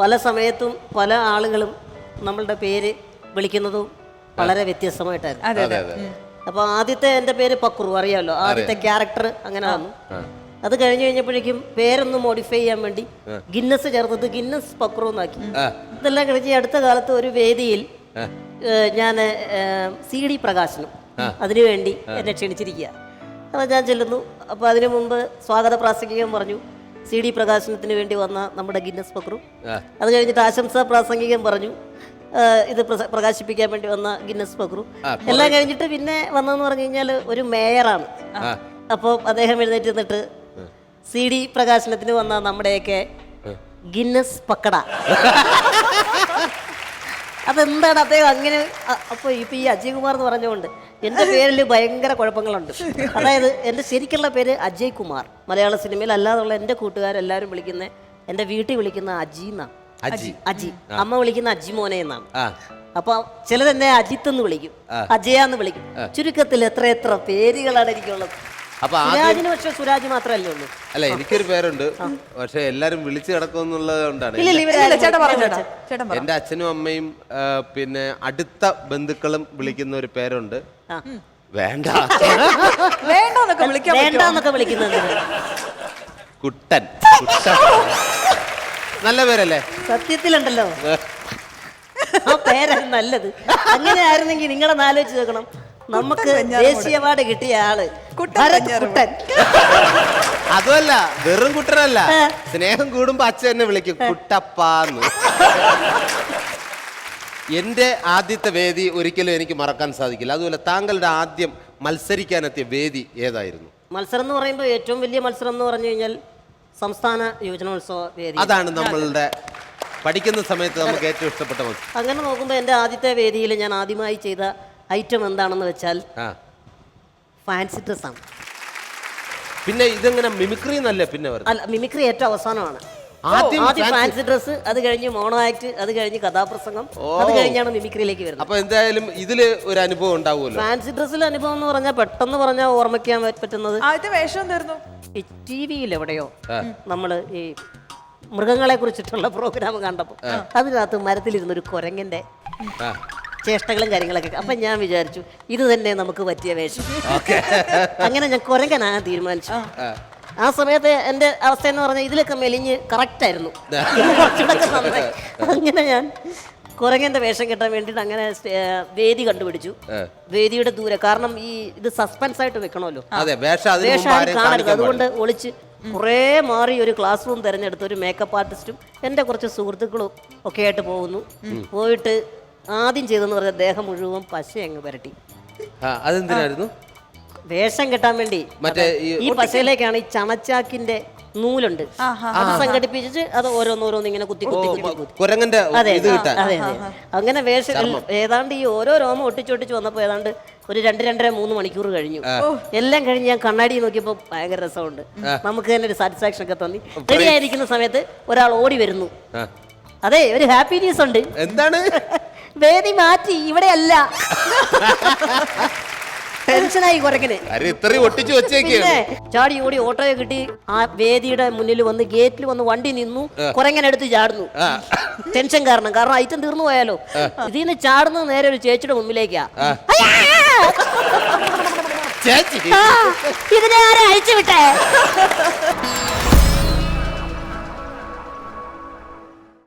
പല സമയത്തും പല ആളുകളും നമ്മളുടെ പേര് വിളിക്കുന്നതും വളരെ വ്യത്യസ്തമായിട്ടായിരുന്നു. അപ്പൊ അതെ. അതെ അതെ. അപ്പോൾ ആദ്യത്തെ എന്റെ പേര് പക്രു അറിയാമല്ലോ ആദ്യത്തെ ക്യാരക്ടർ അങ്ങനെ വന്നു. അത് കഴിഞ്ഞു കഴിഞ്ഞപ്പോഴേക്കും പേരൊന്ന് മോഡിഫൈ ചെയ്യാൻ വേണ്ടി ഗിന്നസ് ചേർത്തത് ഗിന്നസ് പക്രു എന്നാക്കി. ഇതെല്ലാം കഴിഞ്ഞ് അടുത്ത കാലത്ത് ഒരു വേദിയിൽ ഞാൻ സി ഡി പ്രകാശനം അതിനുവേണ്ടി എന്നെ ക്ഷണിച്ചിരിക്കുക അപ്പോൾ ഞാൻ ചെല്ലുന്നു. അപ്പോൾ അതിനു മുമ്പ് സ്വാഗത പ്രാസംഗികം പറഞ്ഞു. സി ഡി പ്രകാശനത്തിന് വേണ്ടി വന്ന നമ്മുടെ ഗിന്നസ് പക്രു അത് കഴിഞ്ഞിട്ട് ആശംസാ പ്രാസംഗികം പറഞ്ഞു. ഇത് പ്രകാശിപ്പിക്കാൻ വേണ്ടി വന്ന ഗിന്നസ് പക്രു എല്ലാം കഴിഞ്ഞിട്ട് പിന്നെ വന്നതെന്ന് പറഞ്ഞു കഴിഞ്ഞാൽ ഒരു മേയറാണ്. അപ്പോൾ അദ്ദേഹം എഴുന്നേറ്റ് നിന്നിട്ട് സി ഡി പ്രകാശനത്തിന് വന്ന നമ്മുടെയൊക്കെ ഗിന്നസ് പക്കട. അതെന്താണ് അദ്ദേഹം അങ്ങനെ? അപ്പൊ അപ്പോൾ ഇപ്പൊ ഈ അജയ് കുമാർ എന്ന് പറഞ്ഞുകൊണ്ട് എന്റെ പേരിൽ ഭയങ്കര കുഴപ്പങ്ങളുണ്ട്. അതായത് എന്റെ ശരിക്കുള്ള പേര് അജയ് കുമാർ മലയാള സിനിമയിൽ അല്ലാതുള്ള എന്റെ കൂട്ടുകാരെല്ലാവരും വിളിക്കുന്ന എന്റെ വീട്ടിൽ വിളിക്കുന്ന അജി എന്നാണ്. അജി. അജി. അമ്മ വിളിക്കുന്ന അജി മോനെ എന്നാണ്. അപ്പൊ ചിലരെന്നെ അജിത്ത് എന്ന് വിളിക്കും. അജയ എന്ന് വിളിക്കും. ചുരുക്കത്തിൽ എത്ര എത്ര പേരുകളാണ് എനിക്കുള്ളത്. അപ്പൊ ആദ്യം സുരാജിന് പക്ഷെ സുരാജ് മാത്രല്ലേ ഉള്ളൂ. അല്ല എനിക്കൊരു പേരുണ്ട്. പക്ഷെ എല്ലാരും വിളിച്ചു കിടക്കുന്നുള്ളത് കൊണ്ടാണ് ഇല്ല ഇല്ല ഇല്ല, ഇവരാരും ചേട്ടൻ പറഞ്ഞു ചേട്ടാ? ചേട്ടൻ പറ. എന്റെ അച്ഛനും അമ്മയും ആ, പിന്നെ അടുത്ത ബന്ധുക്കളും വിളിക്കുന്ന ഒരു പേരുണ്ട്. ആ. വേണ്ട. വേണ്ടെന്നൊക്കെ വിളിക്കാൻ പറ്റുമോ? വേണ്ടെന്നൊക്കെ വിളിക്കുന്നത്. കുട്ടൻ. കുട്ടൻ. നല്ല പേരല്ലേ? സത്യത്തിലുണ്ടല്ലോ. ആ പേരാണ് നല്ലത്. അങ്ങനെ ആയിരുന്നെങ്കിൽ നിങ്ങളെ ആലോചിച്ച് നോക്കണം. നമുക്ക് ദേശീയ അവാർഡ് കിട്ടിയ ആൾ ഭരത്. കുട്ടൻ. അതുമല്ല വെറും കുട്ടനല്ല. സ്നേഹം കൂടുമ്പോ അച്ഛൻ എന്നെ വിളിക്കും കുട്ടപ്പാന്ന്. എന്റെ ആദ്യത്തെ വേദി ഒരിക്കലും എനിക്ക് മറക്കാൻ സാധിക്കില്ല. അതുപോലെ താങ്കളുടെ ആദ്യം മത്സരിക്കാനെത്തിയ വേദി ഏതായിരുന്നു? മത്സരം എന്ന് പറയുമ്പോൾ ഏറ്റവും വലിയ മത്സരം എന്ന് പറഞ്ഞു കഴിഞ്ഞാൽ സംസ്ഥാന യുവജനോത്സവ വേദി. അതാണ് നമ്മളുടെ പഠിക്കുന്ന സമയത്ത് നമുക്ക് ഏറ്റവും ഇഷ്ടപ്പെട്ട മത്സരം. അങ്ങനെ നോക്കുമ്പോൾ എന്റെ ആദ്യത്തെ വേദിയിൽ ഞാൻ ആദ്യമായി ചെയ്ത ഐറ്റം എന്താണെന്ന് വെച്ചാൽ ആ. ഫാൻസി ഡ്രസ്സാണ് പിന്നെ ഇതെങ്ങനെ മിമിക്രി എന്നല്ലേ പിന്നെ വരുന്നത്? അല്ല മിമിക്രി ഏറ്റവും അവസാനമാണ്. ആദ്യം ആദ്യം ഫാൻസി ഡ്രസ്സ് അത് കഴിഞ്ഞ് മോണോ ആക്ട് അത് കഴിഞ്ഞ് കഥാപ്രസംഗം അത് കഴിഞ്ഞാണ് മിമിക്രിയിലേക്ക് വരുന്നത്. അപ്പൊ എന്തായാലും ഇതിൽ ഒരു അനുഭവം ഉണ്ടാവുമല്ലോ? ഫാൻസി ഡ്രസ്സിൽ അനുഭവം എന്ന് പറഞ്ഞാൽ പെട്ടെന്ന് പറഞ്ഞാൽ ഓർമ്മിക്കാൻ പറ്റുന്നത് ആദ്യത്തെ വേഷം എന്തായിരുന്നു? ഈ ടി വിയിൽ എവിടെയോ നമ്മൾ ഈ മൃഗങ്ങളെ കുറിച്ചിട്ടുള്ള പ്രോഗ്രാം കണ്ടപ്പോൾ അതിനകത്ത് മരത്തിലിരുന്ന ഒരു കുരങ്ങന്റെ ആ. ചേഷ്ടകളും കാര്യങ്ങളൊക്കെ. അപ്പൊ ഞാൻ വിചാരിച്ചു ഇത് തന്നെ നമുക്ക് പറ്റിയ വേഷം. അങ്ങനെ ഞാൻ കുരങ്ങനാകാൻ തീരുമാനിച്ചു. ആ. സമയത്ത് എന്റെ അവസ്ഥ എന്ന് പറഞ്ഞാൽ ഇതിലൊക്കെ മെലിഞ്ഞ് കറക്റ്റ് ആയിരുന്നു ഇത് കുറച്ചുകൂടെയൊക്കെ നന്നായി. അങ്ങനെ ഞാൻ കുരങ്ങന്റെ വേഷം കെട്ടാൻ വേണ്ടിയിട്ട് അങ്ങനെ വേദി കണ്ടുപിടിച്ചു. വേദിയുടെ ദൂരെ. കാരണം ഈ ഇത് സസ്പെൻസ് ആയിട്ട് വെക്കണമല്ലോ. വേഷം കാണരുത്. അതുകൊണ്ട് ഒളിച്ച് കുറേ മാറി ഒരു ക്ലാസ് റൂം തിരഞ്ഞെടുത്ത് ഒരു മേക്കപ്പ് ആർട്ടിസ്റ്റും എന്റെ കുറച്ച് സുഹൃത്തുക്കളും ഒക്കെ ആയിട്ട് പോകുന്നു. പോയിട്ട് ആദ്യം ചെയ്തെന്ന് പറഞ്ഞാൽ ദേഹം മുഴുവൻ പശ അങ്ങ് പുരട്ടി. ആ, അതെന്തിനായിരുന്നു? വേഷം കെട്ടാൻ വേണ്ടി. മറ്റേ ഈ ഈ പശയിലേക്കാണ് ഈ ചണച്ചാക്കിന്റെ നൂലുണ്ട്. അത് സംഘടിപ്പിച്ചിട്ട് അത് ഓരോന്നോരോന്ന് ഇങ്ങനെ കുത്തി കുത്തി കുത്തി കുത്തി. കുരങ്ങന്റെ അതെ ഇത് കിട്ടാൻ. അതെ അതെ. അങ്ങനെ വേഷം ഏതാണ്ട് ഈ ഓരോ രോമം ഒട്ടിച്ചൊട്ടിച്ച് വന്നപ്പോൾ ഏതാണ്ട് ഒരു രണ്ട് രണ്ടര മൂന്ന് മണിക്കൂർ കഴിഞ്ഞു. എല്ലാം കഴിഞ്ഞ് ഞാൻ കണ്ണാടി നോക്കിയപ്പോൾ ഭയങ്കര രസമുണ്ട്. നമുക്ക് തന്നെ ഒരു സാറ്റിസ്ഫാക്ഷൻ ഒക്കെ തോന്നി. റെഡി ആയിരിക്കുന്ന സമയത്ത് ഒരാൾ ഓടി വരുന്നു. ആ. അതെ ഒരു ഹാപ്പി ന്യൂസ് ഉണ്ട്. എന്താണ്? വേദി മാറ്റി ഇവിടെ അല്ല ടെൻഷനായി കുരക്കിന് അരെ ഇത്രയും ഒട്ടിച്ചു വെച്ചേക്കാണ് പിന്നെ ചാടി ഓടി ഓട്ടോയെ കിട്ടി ആ വേദിയുടെ മുന്നിൽ വന്ന് ഗേറ്റിൽ വന്ന് വണ്ടി നിന്നു കുരങ്ങനെടുത്ത് ചാടുന്നു. ടെൻഷൻ കാരണം കാരണം ഐറ്റം തീർന്നു പോയാലോ? ഇതിൽ നിന്ന് ചാടുന്നത് നേരെ ഒരു ചേച്ചിയുടെ മുമ്പിലേക്കാ. അയ്യാ! ചേച്ചി ആ, ഇതിനെ ആരെ അഴിച്ചു വിട്ടേ?